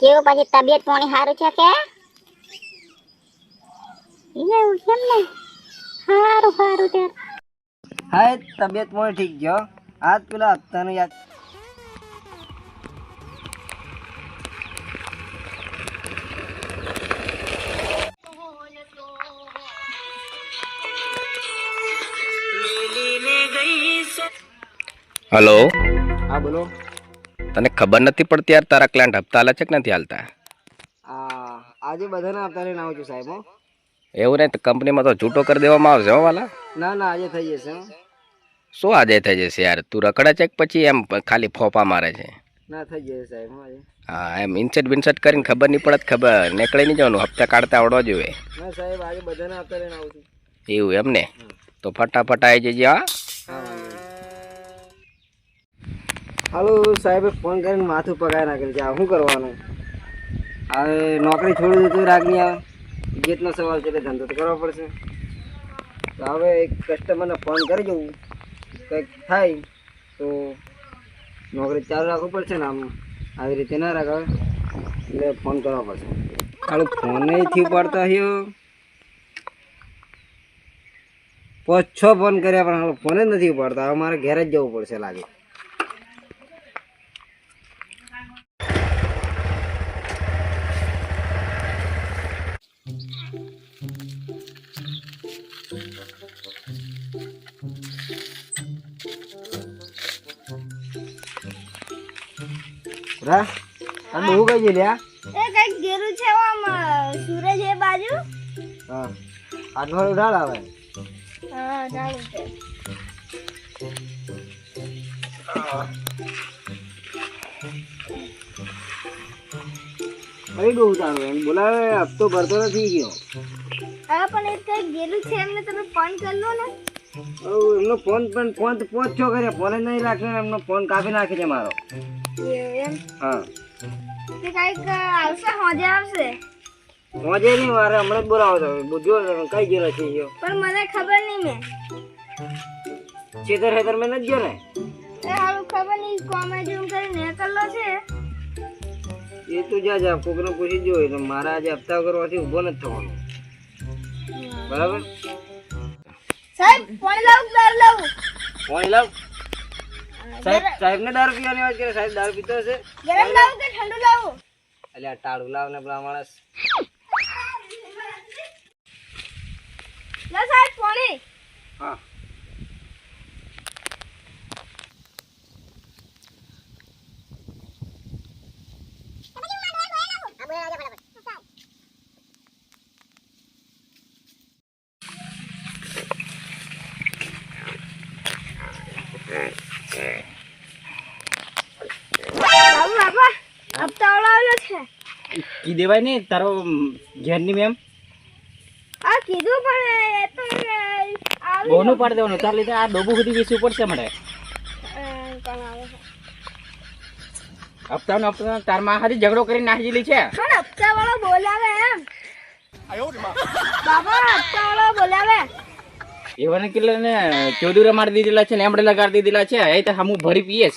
કેવું પછી તબિયત પાણી સારું છે કે? એવું કેમ ને? સારું સારું તે હા તબિયત પાણી ઠીક ગયો આજ પેલા હપ્તાનું યાદ. હલો? હા બોલો. તને ખબર નથી પડતી યાર તારા ક્લાયન્ટ હપ્તા હાલે છે કે નથી હાલતા? આ આજે બધાના હપ્તા લઈને આવું છું સાહેબ હો. એવું નહીં તો કંપનીમાં તો છૂટો કરી દેવામાં આવશે હો વાલા. ના ના આજે થઈ જશે શું આજે થઈ જશે યાર? તું રખડે છે કે પછી એમ ખાલી ફોફા મારે છે? ના થઈ જશે સાહેબ હા એમ ઇન્સેટ બિન્સેટ કરીને ખબર નહીં પડત ખબર. નીકળી નહીં જવાનું હપ્તા કાઢતા આવડવા જોઈએ. ના સાહેબ આજે બધાના હપ્તા લઈને આવું છું એવું એમ ને? તો ફટાફટ આવી જજે હા. હાલો સાહેબે ફોન કરીને માથું પગાર નાખેલ છે. આ શું કરવાનું? હવે નોકરી છોડી દીધું રાગની આવે. ઇજ્જતનો સવાલ છે એટલે ધંધો તો કરવો પડશે. તો હવે એક કસ્ટમરને ફોન કરી જવું કંઈક થાય તો નોકરી ચાલુ રાખવું પડશે ને આમ. આવી રીતે ના રાખાવે એટલે ફોન કરવો પડશે. ખાલી ફોન નહીં પડતો હયો. પાંચ ફોન કર્યા પણ હાલ ફોન જ નથી પડતા હવે મારે ઘેર જ જવું પડશે લાગે. રા આ બહુ કઈ છે લ્યા એ કઈ ઘેરું છે આમ સૂરજ એ બાજુ? હા. આઠવાડું ઉડાડ આવે. હા કઈ બહુ તારું એમ? બોલાવે હપ્તો ભરતો નથી ગયો. હા પણ એ છે એમને તમે ફોન કરી ને. એમનો ફોન પણ ફોન તો છો કર્યા. ફોન જ નહીં રાખ્યો એમનો ફોન કાપી નાખે છે મારો. એમ હા. તે કંઈક આવશે હોજે આવશે. મોજે નહીં મારે હમણાં જ બોલાવો તમે. બુદ્ધિઓ કઈ ગયો છે ગયો પણ મને ખબર નહીં મેં. છેતર હેતર મેં નથી ગયો ને? એ હારું ખબર નહીં કોમે ઝૂમ કરીને કરલો છે. એ તું જા જા કોકને પૂછી જો તો મારા આજે હપ્તા કરવાથી ઊભો નથી થવાનો. બરાબર? સાહેબ ફોન લાવું દારૂ લાવ. સાહેબ સાહેબ ને દારૂ પીવાની વાત કરે સાહેબ દારૂ પીતો હશે? ગરમ લાવું કે ઠંડુ લાવું? એટલે આ ટાળું લાવ ને પેલા માણસ. લા સાહેબ પાણી. હા બાબુ બાપા હપ્તા ઓળાવેલો છે કી દેવાય ને તારો ઘેરની મેમ. આ કીધું પણ એ તો બહુનું પાડી દેવાનું. તાર લીધે આ ડોબું સુધી વેચવું પડશે મને હપ્તા નો હપ્તા તારમાં તારમાં હારી ઝઘડો કરી નાખેલી છે. પણ હપ્તા વાળો બોલાવે એમ? બાબા હપ્તા વાળો બોલાવે. એવાને કેટલા ને ચોદુરા મારી દીધેલા છે ને એમડે લગાડી દીધેલા છે. એ તો હમું ભરી પીએસ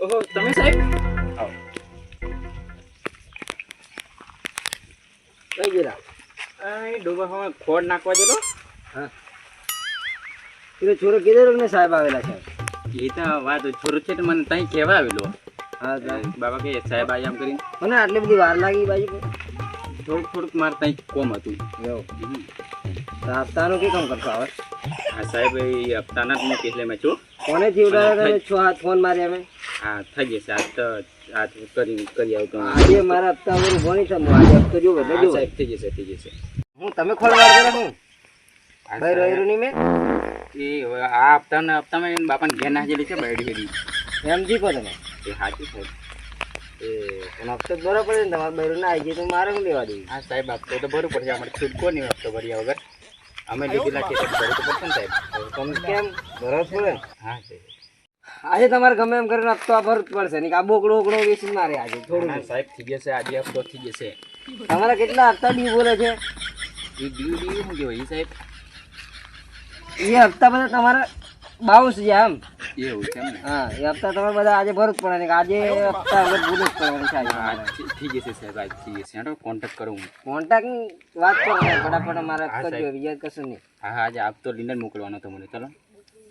ઓહો તમે સાહેબ? કઈ ગયેલા. એ ડોબા ખોડ નાખવા દેલો હા. પેલો છોરો કીધેલો ને સાહેબ આવેલા છે? એ તો વાત છોરો છે તો મને ત્યાં કહેવા આવેલો. હા બાબા કે સાહેબ આયા આમ કરીને. મને આટલી બધી વાર લાગી બાજુ થોડુંક થોડુંક મારે ત્યાં કોમ હતું. હપ્તાનું કે કામ કરતો આવે હા સાહેબ એ હપ્તાના જ મેં કેટલે મેં છું. કોને જીવડાવ્યો છો હાથ ફોન માર્યા મેં? હા થઈ જશે. આજ તો આજ કરી કરી આવું તો. આજે મારા હપ્તા આજે જોવો એટલે જોવો. સાહેબ થઈ જશે થઈ જશે. હું તમે ખોલવા કરો હું ભાઈ રહ્યું નહીં મેં? એ આ હપ્તાના હપ્તામાં એને બાપાને ઘેર નાખેલી છે બેડી બેડી એમ જીકો તમે. એ સાચું સાહેબ. એ હપ્તો ભરવો પડે ને. તમારે ના આવી જાય તો મારે શું લેવા દેવું હા સાહેબ હપ્તો તો ભરવું પડશે. અમારે છૂટકો નહીં હપ્તો ભર્યા વગર? અમે લીધેલા છે ભરવું તો પડશે ને સાહેબ. તમે કેમ? જ પડે હા સાહેબ. આજે તમારે ગમે એમ કરીને હપ્તો આ ભરવું જ પડશે. ને આ બોકડો બોકડો વેચી મારે આજે થોડું સાહેબ થઈ જશે. આજે હપ્તો થઈ જશે. તમારા કેટલા હપ્તા ડી બોલે છે? એ ડીયુ ડીયુ શું કહેવાય? સાહેબ એ હપ્તા બધા તમારે બાઉન્સ છે આમ એવું છે હા એ હપ્તા તમારે બધા આજે ભરવું જ પડે. આજે હપ્તા વગર ભૂલ જ પડવાની સાહેબ ઠીક છે સાહેબ આજ થઈ જશે. હેડો કોન્ટેક્ટ કરું કોન્ટેક્ટ વાત કરો. ફટાફટ મારે હા, કરજો બીજા કશું નહીં. હા આજે આપતો લીનર મોકલવાનો તમને મને. ચલો.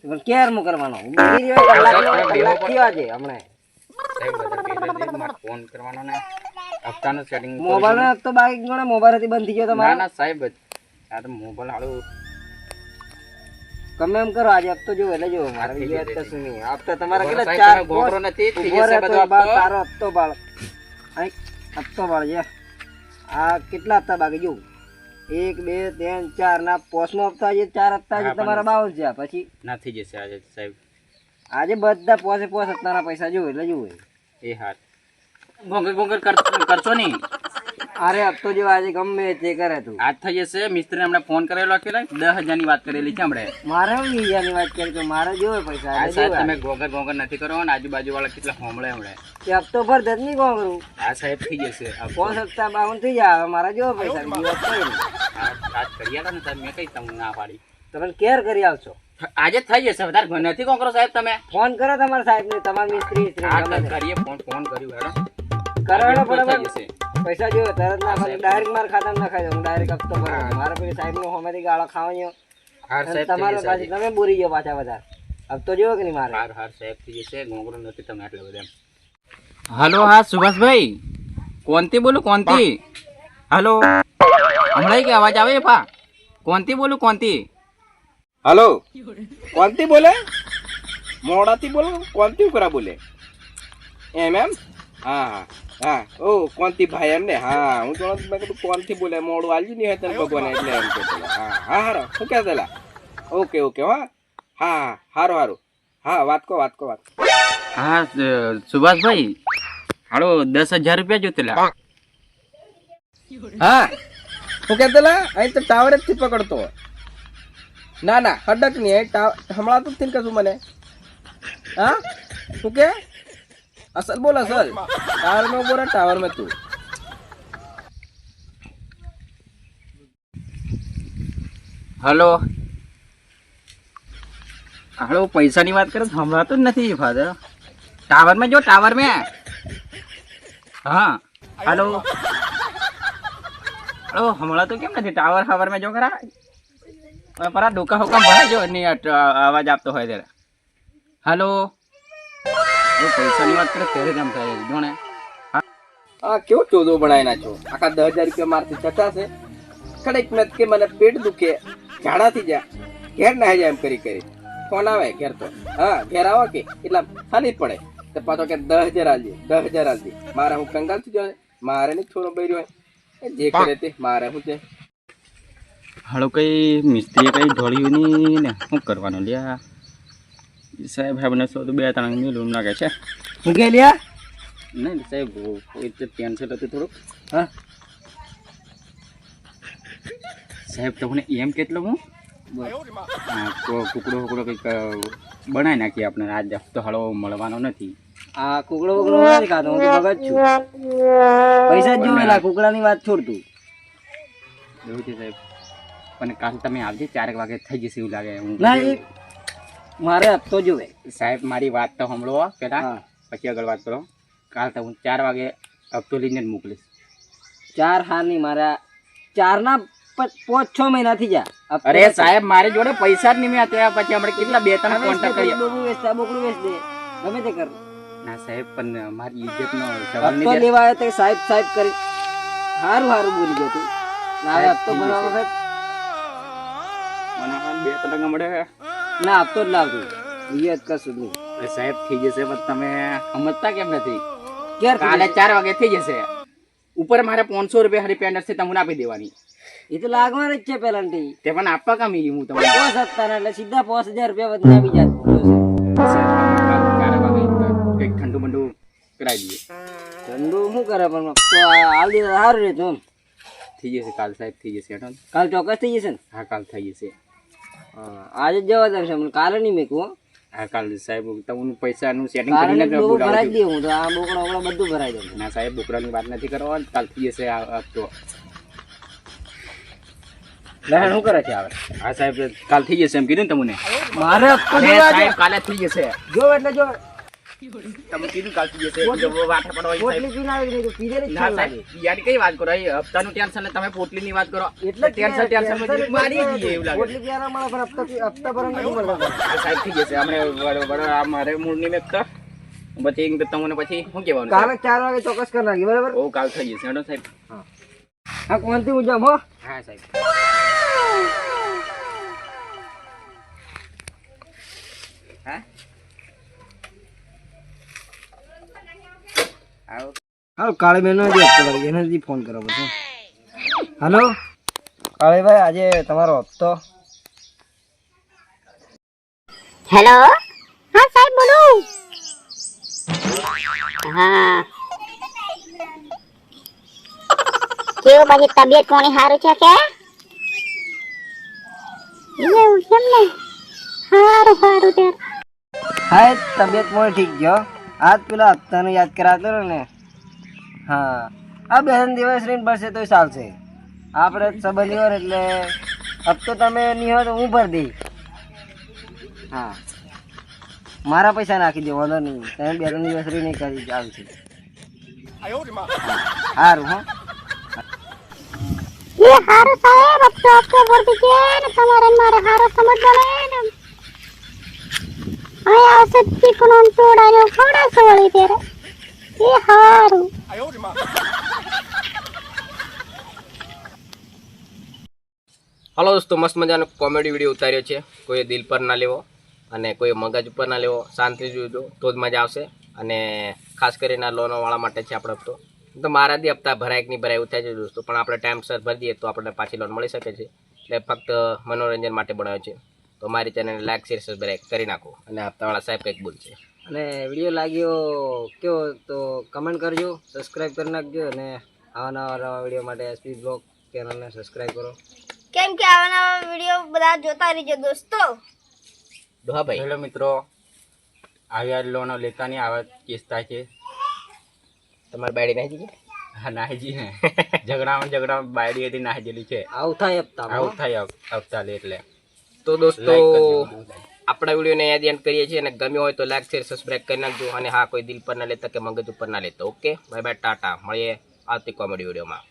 પણ ક્યારે કરવાનો? બેસી કલાક કલાક થયો આજે હમણાં. ફોન કરવાનો ને હપ્તાનું સેટિંગ મોબાઈલ તો બાકી ગણો મોબાઈલ હતી બંધ થઈ ગયો ના ના સાહેબ આ તો મોબાઈલ ગમે એમ કરો આજે હપ્તો જોવો એટલે જો મારે બીજી વાત કશું નહીં. હપ્તા તમારા કેટલા ચાર ગોબરો નથી, થઈ જશે બધો હપ્તો. તારો હપ્તો બાળ. અહીં હપ્તો બાળ છે આ કેટલા હપ્તા બાકી? જોવું એક બે ત્રણ ચાર. ના પોસમો હપ્તા છે ચાર હપ્તા છે તમારા બાવન છે પછી? ના થઈ જશે આજે સાહેબ. આજે બધા પોસે પોસ હપ્તાના પૈસા જોવે એટલે જોવે એ હાથ ગોંગર ગોંગર કર- કરશો નહીં? અરે હપ્તો જો આજે ગમે તે કરે તું. આજ થઈ જશે. મિસ્ત્રીને હમણાં ફોન કરેલો કે દસ હજારની વાત કરેલી છે હમણે. મારે વીસ હજારની વાત કરી તો મારે જોવે પૈસા સાહેબ તમે ગોંગર ગોંગર નથી કરો ને આજુબાજુ વાળા કેટલા હોમળે હમણે. કે હપ્તો ભર દે નહીં કરું? આ સાહેબ થઈ જશે પોસ હપ્તા બાવન થઈ જાય મારા જોવે પૈસા બીજી વાત. કરી હતા ને સાહેબ મેં કઈ તમને ના પાડી. તમે કેર કરી આવશો. આજે થઈ જશે વધારે નથી કોણ કરો સાહેબ તમે? ફોન કરો તમારા સાહેબ ને તમારા મિસ્ત્રી. કરીએ ફોન ફોન કર્યું હેડો. થઈ ફટાફટ. પૈસા જોવે તરત ના મને ડાયરેક્ટ મારા ખાતામાં નખાઈ દો હું ડાયરેક્ટ હપ્તો ભરો. મારે પછી સાહેબ નો હોમેથી ગાળો ખાવાનો. તમારે પાછી તમે બોરી ગયો પાછા બધા. હપ્તો જોયો કે નહીં મારે? હાર હાર સાહેબ થઈ જશે. ગોંગરો નથી તમે આટલા બધા હલો હા સુભાષભાઈ. કોનથી બોલું કોનથી? હલો. હમણાં કે અવાજ આવે પા? કોનથી બોલું કોનથી? હલો. કોનથી બોલે? મોડાથી બોલો? કોનથી ઉપરા બોલે? એમ એમ? હા હા. હા. ઓ કોનથી ભાઈ એમ ને હા. હું તો મેં કીધું કોણથી બોલે મોડું આલ્યું નહીં હોય તને ભગવાન એટલે એમ કે હા હા હારો. શું કહેતા પેલા ઓકે ઓકે હા. હા હા હારો હારું. હા વાત કો વાત કો વાત હા સુભાષભાઈ હાલો દસ હજાર રૂપિયા જોતેલા. હા. શું કહેતેલા અહીં તો ટાવર જ થી પકડતો. ના ના હડક નહીં. હમણાં તો થઈને કશું મને. હા? શું કે? અસલ બોલ અસલ ટાવર में बोला टावर में तू હલો હાલો પૈસાની વાત કરો સંભળાતું જ નથી ફાધર ટાવર में જો ટાવર में હા હાલો હલો હમણાં તો કેમ નથી ટાવર હાવર में જો ખરા હવે પરા ડોકા હોકા ભરાય જો નહીં અટ- અવાજ આપતો હોય ત્યારે હાલો હવે પૈસાની વાત કરે ત્યારે કેમ થાય જોણે. આ કેવો ચોદો બનાવી નાખ્યો આખા દસ હજાર રૂપિયા મારથી ચટાશે ખડેક મત કે મને પેટ દુખે ઝાડાથી જા. ઘેર ના જાય એમ કરી કરી. ફોન આવે ઘેર તો. હા ઘેર આવો કે એટલા ખાલી જ પડે. તો પાછો કે દસ હજાર આલજે દસ હજાર આલજે. મારે હું કંગાલ થઈ જાય મારે નહીં છોરો બૈર્યો હોય. જે કરે તે મારે શું છે? કઈ મિસ્ત્રીએ કઈ ધોળ્યું નહીં ને શું કરવાનું? લ્યા. સાહેબ સાહેબને તો બે ત્રણ મિલું લાગે છે. હું કે લ્યા? નહીં સાહેબ ટેન્શન હતું થોડુંક. હા? સાહેબ તમને એમ કેટલો હું? કુકડો કુકડો કંઈક બનાવી નાખીએ આપણે આજ હપ્તો હળવો મળવાનો નથી. આ કુકડો કુકડો નથી ખાતો હું મગજ છું. પૈસા જ જોવેલા કુકડાની વાત છોડતું એવું છે સાહેબ. પણ કાલ તમે આવજે ચારેક વાગે થઈ જશે એવું લાગે. હું ના મારે હપ્તો જોવે સાહેબ મારી વાત તો સાંભળો પેલા. પછી આગળ વાત કરો. કાલ તો હું ચાર વાગે હપ્તો લઈને જ મોકલીશ. ચાર હાર નહીં મારા ચારના પાંચ છ મહિનાથી જા. અરે સાહેબ મારી જોડે પૈસા જ નહીં ત્યાં પછી આપણે કેટલા બે ત્રણ કોન્ટેક્ટ કરીએ બોકડું વેચતા બોકડું વેચ દે. ગમે તે કર. ના સાહેબ પણ મારી ઇજ્જતનો સવાલ હપ્તો નહીં લેવા તો સાહેબ સાહેબ કરી. સારું સારું બોલી ગયો તું. ના હપ્તો ભરવા વખત મને બે ત્રણ મળે ના આપતો જ લાવતું બીજે કશું નહીં. સાહેબ થઈ જશે પણ તમે સમજતા કેમ નથી? ક્યારે કાલે ચાર વાગે થઈ જશે. ઉપર મારે પાંચસો રૂપિયા હરી પેન્ડર છે તમને આપી દેવાની. એ તો લાગવાનું જ છે પેલાથી તે પણ આપવા કામ હું તમને. પાંચ હપ્તા એટલે સીધા પાંચ હજાર રૂપિયા વધના આપી જાય. કંઈક ઠંડુ બંડુ કરાવી દઈએ. ઠંડુ શું કરે પણ તો હાલ સારું રહેતું થઈ જશે કાલ સાહેબ થઈ જશે કાલ ચોક્કસ થઈ જશે ને? હા કાલ થઈ જશે. આજે જવા દે છે કાલે નહીં મેકું હા. કાલે સાહેબ તમને પૈસાનું સેટિંગ કરીને ભરાઈ દઉં હું તો આ બોકડા બોકડા બધું ભરાઈ દઉં ના સાહેબ બોકડાની વાત નથી કરવા કાલ થઈ જશે હપ્તો લહેણ શું કરે છે આવે હા સાહેબ કાલ થઈ જશે એમ કીધું ને તમને? મારે કાલે થઈ જશે. જો એટલે જો તમે કીધું જશે પોટલી પીને આવી જ ના યાર કઈ વાત કરો એ હપ્તાનું ટેન્શન ને તમે પોટલીની વાત કરો. એટલે ટેન્શન ટેન્શન મારી એટલે એવું લાગે. પોટલી હપ્તા હપ્તા. સાહેબ થઈ જશે આ મારે મૂળની મેકતા પછી તમને પછી શું કહેવાનું કાલે ચાર વાગે ચોક્કસ કરી નાખી બરાબર? ઓ કાલ થઈ જશે હેડો સાહેબ. હા. કોણથી ઉજમ હો? હા સાહેબ. હાલો કાળી બેન હજી એને ફોન કરો પછી. હાલો? કાળીભાઈ આજે તમારો હપ્તો. હેલો? હા સાહેબ બોલો. હા. કેવું બાકી તબિયત કોની સારું છે કે? એવું કેમ ને સારું સારું હા તબિયત મોય ઠીક ગયો આજ પેલા હપ્તાનું યાદ કરાતો ને. હા. આ બે દિવસ રહીને ભરશે તો ચાલશે. આપણે સંબંધી હોય એટલે હપ્તો તમે નહીં હોય તો હું ભરી દઈશ. હા. મારા પૈસા નાખી દે, વાંધો નહીં. તમે બે ત્રણ દિવસ રહીને કરી આવશે સારું હા. એ સાહેબ, હપ્તો હપ્તો ભરતી છે તમારે મારે સારો સમજવાનો ચીકણો ને ચોડાને ખવડાવશે વળી ત્યારે હલો દોસ્તો, મસ્ત મજાનો કોમેડી વીડિયો ઉતાર્યો છે. કોઈ દિલ પર ના લેવો અને કોઈ મગજ ઉપર ના લેવો, શાંતિ જોજો, તો જ મજા આવશે. અને ખાસ કરીને લોનવાળા માટે છે આપણો હપ્તો. તો મારાથી હપ્તા ભરાય નહીં ભરાય એવું થાય છે દોસ્તો, પણ આપણે ટાઈમસર ભરી દઈએ તો આપણને પાછી લોન મળી શકે છે. એટલે ફક્ત મનોરંજન માટે બનાવ્યો છે. તો મારી ચેનલને લાઈક શેર સબસ્ક્રાઈબ કરી નાખો. અને હપ્તાવાળા સાહેબ કંઈક બોલશે. અને વીડિયો લાગ્યો કેવો તો કમેન્ટ કરજો સબસ્ક્રાઈબ કરી નાખજો અને આવા નવા નવા વીડિયો માટે એસપી બ્લોગ ચેનલને સબસ્ક્રાઈબ કરો. કેમ કે આવા નવા વીડિયો બધા જોતા રહેજો દોસ્તો. ડોહાભાઈ હેલો મિત્રો આવ્યા લોનો લેતા નહીં આવા કેસ થાય છે. તમારી બાયડી નહીં જઈએ હા નાહીજી ને ઝઘડામાં ઝઘડામાં બાયડી હતી નાહીજેલી છે. આવું થાય હપ્તા આવું થાય હપ્તા લે એટલે. તો દોસ્તો આપણા વિડીયોને યાદ એન્ડ કરીએ છીએ અને ગમ્યો હોય તો લાઈક શેર સબસ્ક્રાઈબ કરી નાખજો અને હા કોઈ દિલ પર ના લેતા કે મગજ ઉપર ના લેતા. Okay bye bye tata. મળીએ આવતી કોમેડી વિડીયોમાં.